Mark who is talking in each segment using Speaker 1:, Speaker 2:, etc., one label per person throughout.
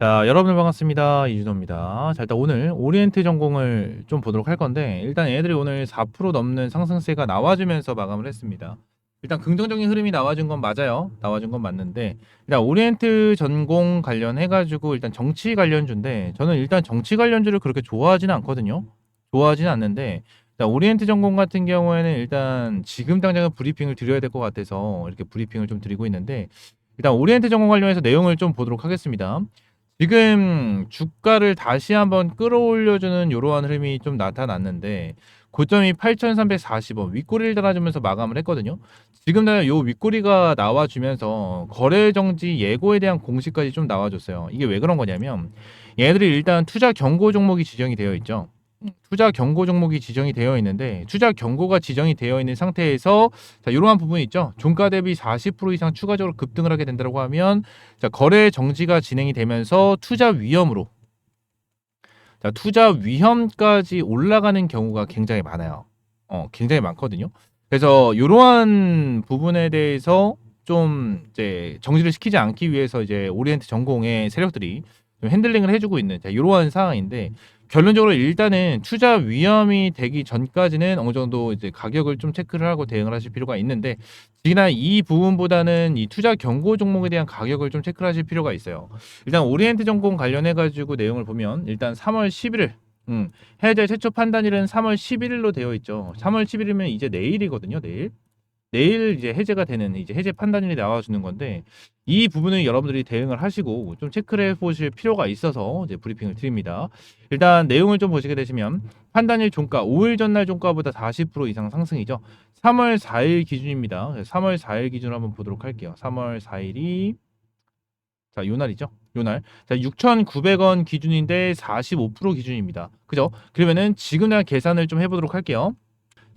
Speaker 1: 자, 여러분들 반갑습니다. 이준호입니다. 자, 일단 오늘 오리엔트 전공을 좀 보도록 할 건데, 일단 얘들이 오늘 4% 넘는 상승세가 나와주면서 마감을 했습니다. 일단 긍정적인 흐름이 나와준 건 맞아요. 나와준 건 맞는데, 일단 오리엔트 전공 관련해가지고 일단 정치 관련주인데, 저는 일단 정치 관련주를 그렇게 좋아하지는 않거든요. 좋아하지는 않는데, 일단 오리엔트 전공 같은 경우에는 일단 지금 당장은 브리핑을 드려야 될 것 같아서 이렇게 브리핑을 좀 드리고 있는데, 일단 오리엔트 전공 관련해서 내용을 좀 보도록 하겠습니다. 지금 주가를 다시 한번 끌어올려주는 이러한 흐름이 좀 나타났는데 고점이 8,340원 윗꼬리를 달아주면서 마감을 했거든요. 지금 요 윗꼬리가 나와주면서 거래 정지 예고에 대한 공시까지 좀 나와줬어요. 이게 왜 그런 거냐면 얘들이 일단 투자 경고 종목이 지정이 되어 있죠. 투자 경고 종목이 지정이 되어 있는데 투자 경고가 지정이 되어 있는 상태에서 자 이러한 부분이 있죠. 종가 대비 40% 이상 추가적으로 급등을 하게 된다고 하면 자 거래 정지가 진행이 되면서 투자 위험으로 자 투자 위험까지 올라가는 경우가 굉장히 많아요. 어 굉장히 많거든요. 그래서 이러한 부분에 대해서 좀 이제 정지를 시키지 않기 위해서 이제 오리엔트 전공의 세력들이 좀 핸들링을 해주고 있는 자, 이러한 상황인데 결론적으로 일단은 투자 위험이 되기 전까지는 어느 정도 이제 가격을 좀 체크를 하고 대응을 하실 필요가 있는데 지난 이 부분보다는 이 투자 경고 종목에 대한 가격을 좀 체크를 하실 필요가 있어요. 일단 오리엔트 전공 관련해 가지고 내용을 보면 일단 3월 11일 음, 해외 최초 판단일은 3월 11일로 되어 있죠. 3월 10일이면 이제 내일이거든요. 내일. 내일 이제 해제가 되는 이제 해제 판단일이 나와주는 건데 이 부분은 여러분들이 대응을 하시고 좀 체크를 해보실 필요가 있어서 이제 브리핑을 드립니다. 일단 내용을 좀 보시게 되시면 판단일 종가 5일 전날 종가보다 40% 이상 상승이죠. 3월 4일 기준입니다. 3월 4일 기준으로 한번 보도록 할게요. 3월 4일이 자, 요 날이죠. 요 날. 자, 6,900원 기준인데 45% 기준입니다. 그죠? 그러면은 지금 날 계산을 좀 해보도록 할게요.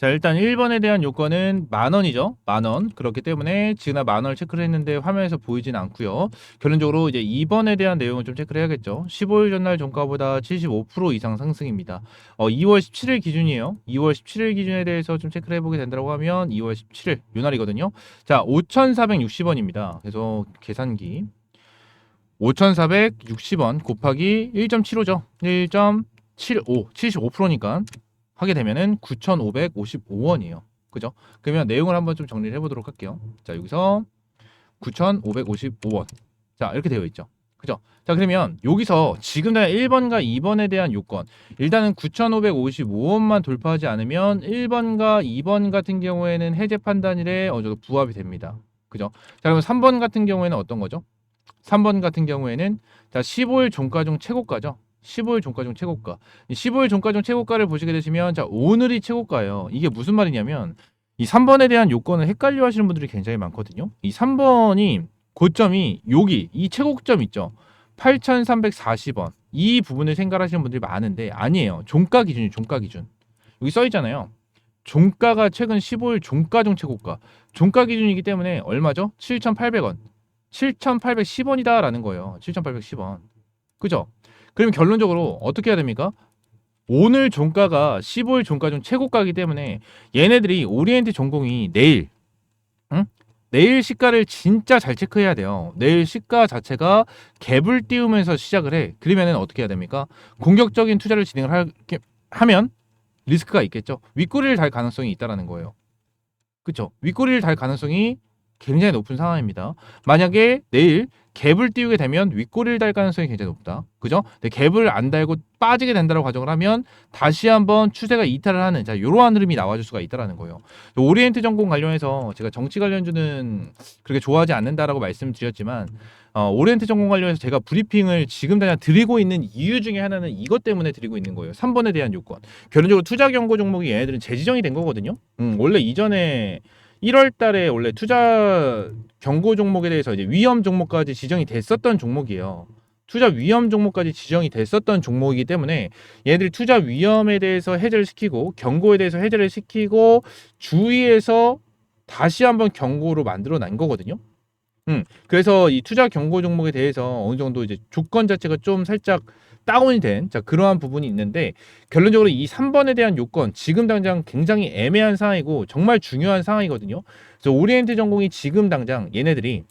Speaker 1: 자, 일단 1번에 대한 요건은 만 원이죠. 만 원. 그렇기 때문에 지금 만 원을 체크를 했는데 화면에서 보이진 않고요. 결론적으로 이제 2번에 대한 내용을 좀 체크를 해야겠죠. 15일 전날 종가보다 75% 이상 상승입니다. 어, 2월 17일 기준이에요. 2월 17일 기준에 대해서 좀 체크를 해보게 된다고 하면 2월 17일 요 날이거든요. 자, 5,460원입니다. 그래서 계산기 5,460원 곱하기 1.75죠. 1.75, 75%니까 하게 되면은 9,555원이에요. 그죠? 그러면 내용을 한번 좀 정리를 해보도록 할게요. 자, 여기서 9,555원. 자, 이렇게 되어 있죠. 그죠? 자, 그러면 여기서 지금 다 1번과 2번에 대한 요건. 일단은 9,555원만 돌파하지 않으면 1번과 2번 같은 경우에는 해제 판단일에 어느 정도 부합이 됩니다. 그죠? 자, 그러면 3번 같은 경우에는 어떤 거죠? 3번 같은 경우에는 자 15일 종가 중 최고가죠. 15일 종가 중 최고가. 15일 종가 중 최고가를 보시게 되시면 자 오늘이 최고가예요. 이게 무슨 말이냐면 이 3번에 대한 요건을 헷갈려 하시는 분들이 굉장히 많거든요. 이 3번이 고점이 여기 이 최고점 있죠. 8,340원. 이 부분을 생각하시는 분들이 많은데 아니에요. 종가 기준이 종가 기준. 여기 써 있잖아요. 종가가 최근 15일 종가 중 최고가. 종가 기준이기 때문에 얼마죠? 7,800원. 7,810원이다라는 거예요. 7,810원. 그죠? 그러면 결론적으로 어떻게 해야 됩니까? 오늘 종가가 15일 종가 중 최고가이기 때문에 얘네들이 오리엔트 전공이 내일 응? 내일 시가를 진짜 잘 체크해야 돼요. 내일 시가 자체가 갭을 띄우면서 시작을 해. 그러면은 어떻게 해야 됩니까? 공격적인 투자를 진행을 할, 하면 리스크가 있겠죠. 윗꼬리를 달 가능성이 있다라는 거예요. 그렇죠? 윗꼬리를 달 가능성이 굉장히 높은 상황입니다. 만약에 내일 갭을 띄우게 되면 윗꼬리를 달 가능성이 굉장히 높다. 그죠? 근데 갭을 안 달고 빠지게 된다고 가정을 하면 다시 한번 추세가 이탈을 하는 자 이러한 흐름이 나와줄 수가 있다라는 거예요. 오리엔트 전공 관련해서 제가 정치 관련주는 그렇게 좋아하지 않는다라고 말씀드렸지만 어, 오리엔트 전공 관련해서 제가 브리핑을 지금 당장 드리고 있는 이유 중에 하나는 이것 때문에 드리고 있는 거예요. 3번에 대한 요건. 결론적으로 투자 경고 종목이 얘네들은 재지정이 된 거거든요. 음, 원래 이전에 1월 달에 원래 투자 경고 종목에 대해서 이제 위험 종목까지 지정이 됐었던 종목이에요. 투자 위험 종목까지 지정이 됐었던 종목이기 때문에 얘들이 투자 위험에 대해서 해제를 시키고 경고에 대해서 해제를 시키고 주의해서 다시 한번 경고로 만들어 난 거거든요. 음, 그래서 이 투자 경고 종목에 대해서 어느 정도 이제 조건 자체가 좀 살짝 다운이 된 자, 그러한 부분이 있는데 결론적으로 이 3번에 대한 요건 지금 당장 굉장히 애매한 상황이고 정말 중요한 상황이거든요. 그래서 오리엔트 전공이 지금 당장 얘네들이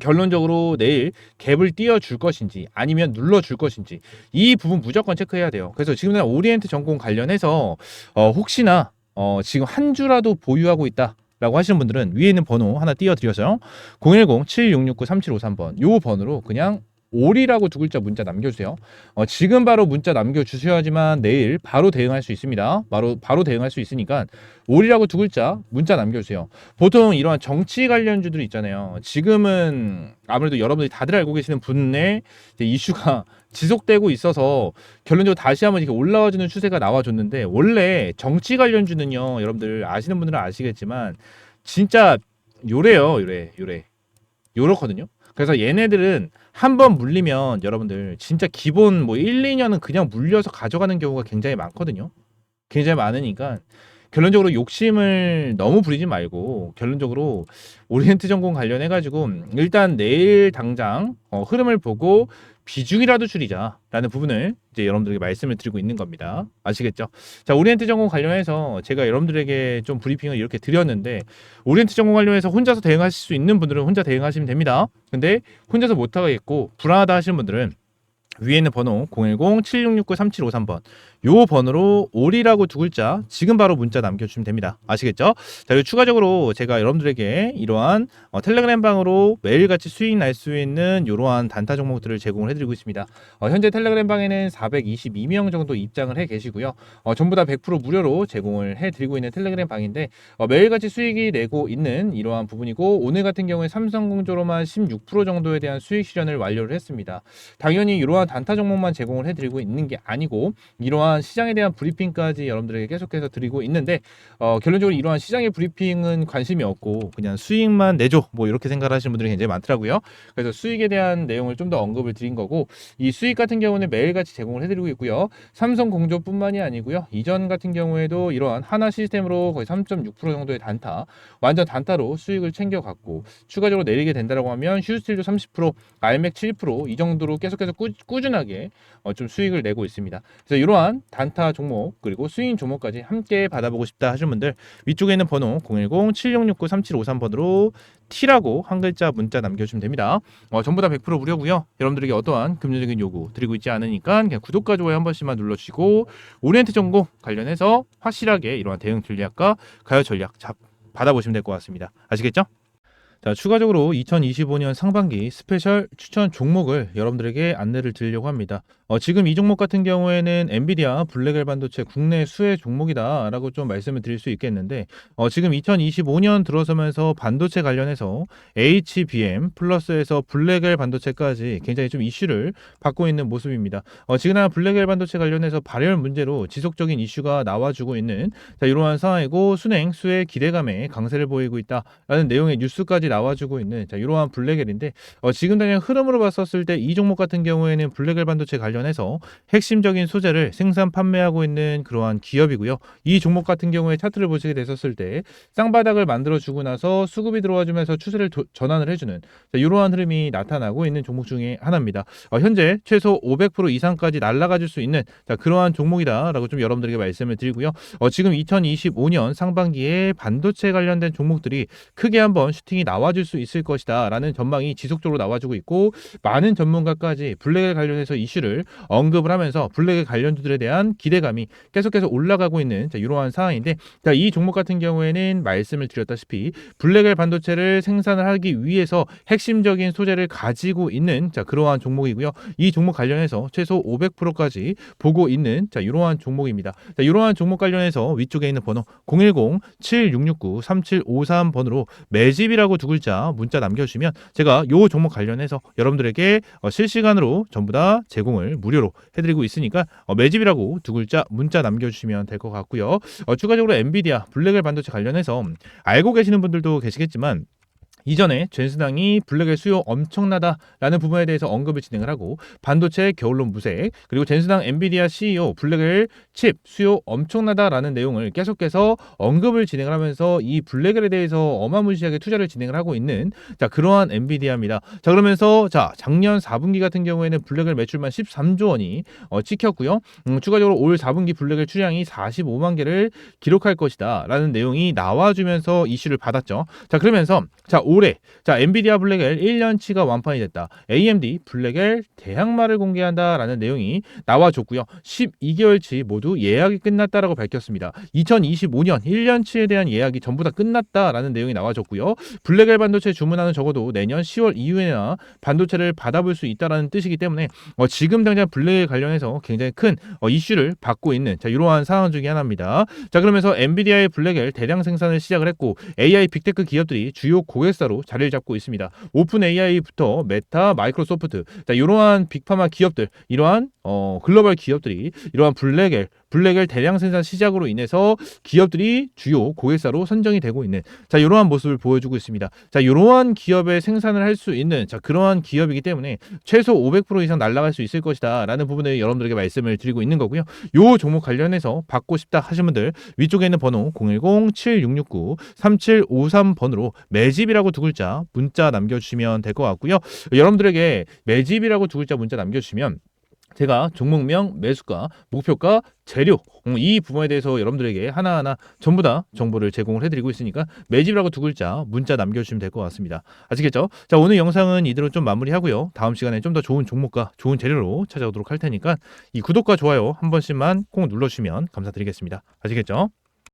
Speaker 1: 결론적으로 내일 갭을 띄워줄 것인지 아니면 눌러줄 것인지 이 부분 무조건 체크해야 돼요. 그래서 지금 난 오리엔트 전공 관련해서 어, 혹시나 어, 지금 한 주라도 보유하고 있다. 라고 하시는 분들은 위에 있는 번호 하나 띄워드려서요. 010-7669-3753번 요 번호로 그냥 올이라고 두 글자 문자 남겨주세요. 어, 지금 바로 문자 남겨주셔야지만 내일 바로 대응할 수 있습니다. 바로 바로 대응할 수 있으니까 올이라고 두 글자 문자 남겨주세요. 보통 이러한 정치 관련주들 있잖아요. 지금은 아무래도 여러분들이 다들 알고 계시는 분의 이슈가 지속되고 있어서 결론적으로 다시 한번 이렇게 올라와주는 추세가 나와줬는데 원래 정치 관련주는요, 여러분들 아시는 분들은 아시겠지만 진짜 요래요, 요래, 요래, 요렇거든요. 그래서 얘네들은 한 번 물리면 여러분들 진짜 기본 뭐 1, 2년은 그냥 물려서 가져가는 경우가 굉장히 많거든요. 굉장히 많으니까 결론적으로 욕심을 너무 부리지 말고 결론적으로 오리엔트 전공 관련해 가지고 일단 내일 당장 어, 흐름을 보고 비중이라도 줄이자라는 부분을 이제 여러분들에게 말씀을 드리고 있는 겁니다. 아시겠죠? 자, 오리엔트 전공 관련해서 제가 여러분들에게 좀 브리핑을 이렇게 드렸는데 오리엔트 전공 관련해서 혼자서 대응하실 수 있는 분들은 혼자 대응하시면 됩니다. 근데 혼자서 못 하겠고 불안하다 하시는 분들은 위에 있는 번호 010-7669-3753번 요 번호로 올이라고 두 글자 지금 바로 문자 남겨주시면 됩니다. 아시겠죠? 자 그리고 추가적으로 제가 여러분들에게 이러한 어, 텔레그램 방으로 매일같이 수익 날 수 있는 이러한 단타 종목들을 제공을 해드리고 있습니다. 어, 현재 텔레그램 방에는 422명 정도 입장을 해 계시고요. 어, 전부 다 100% 무료로 제공을 해드리고 있는 텔레그램 방인데 어, 매일같이 수익이 내고 있는 이러한 부분이고 오늘 같은 경우에 삼성공조로만 16% 정도에 대한 수익 실현을 완료를 했습니다. 당연히 이러한 단타 종목만 제공을 해드리고 있는 게 아니고 이러한 시장에 대한 브리핑까지 여러분들에게 계속해서 드리고 있는데 어, 결론적으로 이러한 시장의 브리핑은 관심이 없고 그냥 수익만 내줘 뭐 이렇게 생각하시는 분들이 굉장히 많더라고요. 그래서 수익에 대한 내용을 좀 더 언급을 드린 거고 이 수익 같은 경우는 매일같이 제공을 해드리고 있고요. 삼성 공조뿐만이 아니고요. 이전 같은 경우에도 이러한 하나 시스템으로 거의 3.6% 정도의 단타 완전 단타로 수익을 챙겨갔고 추가적으로 내리게 된다라고 하면 휴스틸도 30% 알맥 7%이 정도로 계속해서 꾸, 꾸준하게 어, 좀 수익을 내고 있습니다. 그래서 이러한 단타 종목 그리고 수익 종목까지 함께 받아보고 싶다 하시는 분들 위쪽에 있는 번호 010-7669-3753번으로 T라고 한 글자 문자 남겨주시면 됩니다. 어, 전부 다 100% 무료고요. 여러분들에게 어떠한 금전적인 요구 드리고 있지 않으니까 그냥 구독과 좋아요 한 번씩만 눌러주시고 오리엔트 전공 관련해서 확실하게 이러한 대응 전략과 가요 전략 잡 받아보시면 될 것 같습니다. 아시겠죠? 자, 추가적으로 2025년 상반기 스페셜 추천 종목을 여러분들에게 안내를 드리려고 합니다. 어, 지금 이 종목 같은 경우에는 엔비디아 블랙엘 반도체 국내 수혜 종목이다라고 좀 말씀을 드릴 수 있겠는데 어, 지금 2025년 들어서면서 반도체 관련해서 HBM 플러스에서 블랙엘 반도체까지 굉장히 좀 이슈를 받고 있는 모습입니다. 어, 지금 블랙엘 반도체 관련해서 발열 문제로 지속적인 이슈가 나와주고 있는 자, 이러한 상황이고 순행 수혜 기대감에 강세를 보이고 있다라는 내용의 뉴스까지 나와주고 있는 자, 이러한 블랙엘인데 어, 지금 당장 흐름으로 봤었을 때 이 종목 같은 경우에는 블랙엘 반도체 관련해서 핵심적인 소재를 생산 판매하고 있는 그러한 기업이고요. 이 종목 같은 경우에 차트를 보시게 됐었을 때 쌍바닥을 만들어 주고 나서 수급이 들어와 주면서 추세를 도, 전환을 해주는 자, 이러한 흐름이 나타나고 있는 종목 중에 하나입니다. 어, 현재 최소 500% 이상까지 날아가 줄수 있는 자, 그러한 종목이다라고 좀 여러분들에게 말씀을 드리고요. 어, 지금 2025년 상반기에 반도체 관련된 종목들이 크게 한번 슈팅이 나와 줄 수 있을 것이다 라는 전망이 지속적으로 나와주고 있고 많은 전문가까지 블랙에 관련해서 이슈를 언급을 하면서 블랙의 관련주들에 대한 기대감이 계속해서 올라가고 있는 자, 이러한 상황인데 자, 이 종목 같은 경우에는 말씀을 드렸다시피 블랙엘 반도체를 생산을 하기 위해서 핵심적인 소재를 가지고 있는 자, 그러한 종목이고요. 이 종목 관련해서 최소 500%까지 보고 있는 자, 이러한 종목입니다. 자, 이러한 종목 관련해서 위쪽에 있는 번호 010-7669-3753번으로 매집이라고 두 글자 문자 남겨주시면 제가 요 종목 관련해서 여러분들에게 어, 실시간으로 전부 다 제공을 무료로 해드리고 있으니까 어, 매집이라고 두 글자 문자 남겨주시면 될 것 같고요. 어, 추가적으로 엔비디아 블랙엘 반도체 관련해서 알고 계시는 분들도 계시겠지만 이전에 전수당이 블랙의 수요 엄청나다라는 부분에 대해서 언급을 진행을 하고 반도체 겨울론 무색 그리고 전수당 엔비디아 CEO 블랙엘 칩 수요 엄청나다라는 내용을 계속해서 언급을 진행을 하면서 이 블랙엘에 대해서 어마무시하게 투자를 진행을 하고 있는 자 그러한 엔비디아입니다. 자 그러면서 자 작년 4분기 같은 경우에는 블랙엘 매출만 13조 원이 어, 찍혔고요. 음, 추가적으로 올 4분기 블랙엘 출량이 45만 개를 기록할 것이다라는 내용이 나와주면서 이슈를 받았죠. 자 그러면서 자올 올해 자 엔비디아 블랙엘 1년치가 완판이 됐다. AMD 블랙엘 대항마를 공개한다라는 내용이 나와줬고요. 12개월치 모두 예약이 끝났다라고 밝혔습니다. 2025년 1년치에 대한 예약이 전부 다 끝났다라는 내용이 나와줬고요. 블랙엘 반도체 주문하는 적어도 내년 10월 이후에나 반도체를 받아볼 수 있다라는 뜻이기 때문에 어, 지금 당장 블랙엘 관련해서 굉장히 큰 어, 이슈를 받고 있는 자 이러한 상황 중에 하나입니다. 자 그러면서 엔비디아의 블랙엘 대량 생산을 시작을 했고 AI 빅테크 기업들이 주요 고객 사로 자리를 잡고 있습니다. 오픈 AI부터 메타, 마이크로소프트 자 이러한 빅파마 기업들 이러한 어, 글로벌 기업들이 이러한 블랙엘 블랙엘 대량 생산 시작으로 인해서 기업들이 주요 고객사로 선정이 되고 있는 자 이러한 모습을 보여주고 있습니다. 자 이러한 기업의 생산을 할 수 있는 자 그러한 기업이기 때문에 최소 500% 이상 날아갈 수 있을 것이다라는 부분을 여러분들에게 말씀을 드리고 있는 거고요. 요 종목 관련해서 받고 싶다 하신 분들 위쪽에 있는 번호 010-7669-3753 번으로 매집이라고 두 글자 문자 남겨주시면 될 것 같고요. 여러분들에게 매집이라고 두 글자 문자 남겨주시면 제가 종목명, 매수가, 목표가, 재료 음, 이 부분에 대해서 여러분들에게 하나하나 전부 다 정보를 제공을 해드리고 있으니까 매집이라고 두 글자 문자 남겨주시면 될 것 같습니다. 아시겠죠? 자 오늘 영상은 이대로 좀 마무리하고요. 다음 시간에 좀 더 좋은 종목과 좋은 재료로 찾아오도록 할 테니까 이 구독과 좋아요 한 번씩만 꼭 눌러주시면 감사드리겠습니다. 아시겠죠?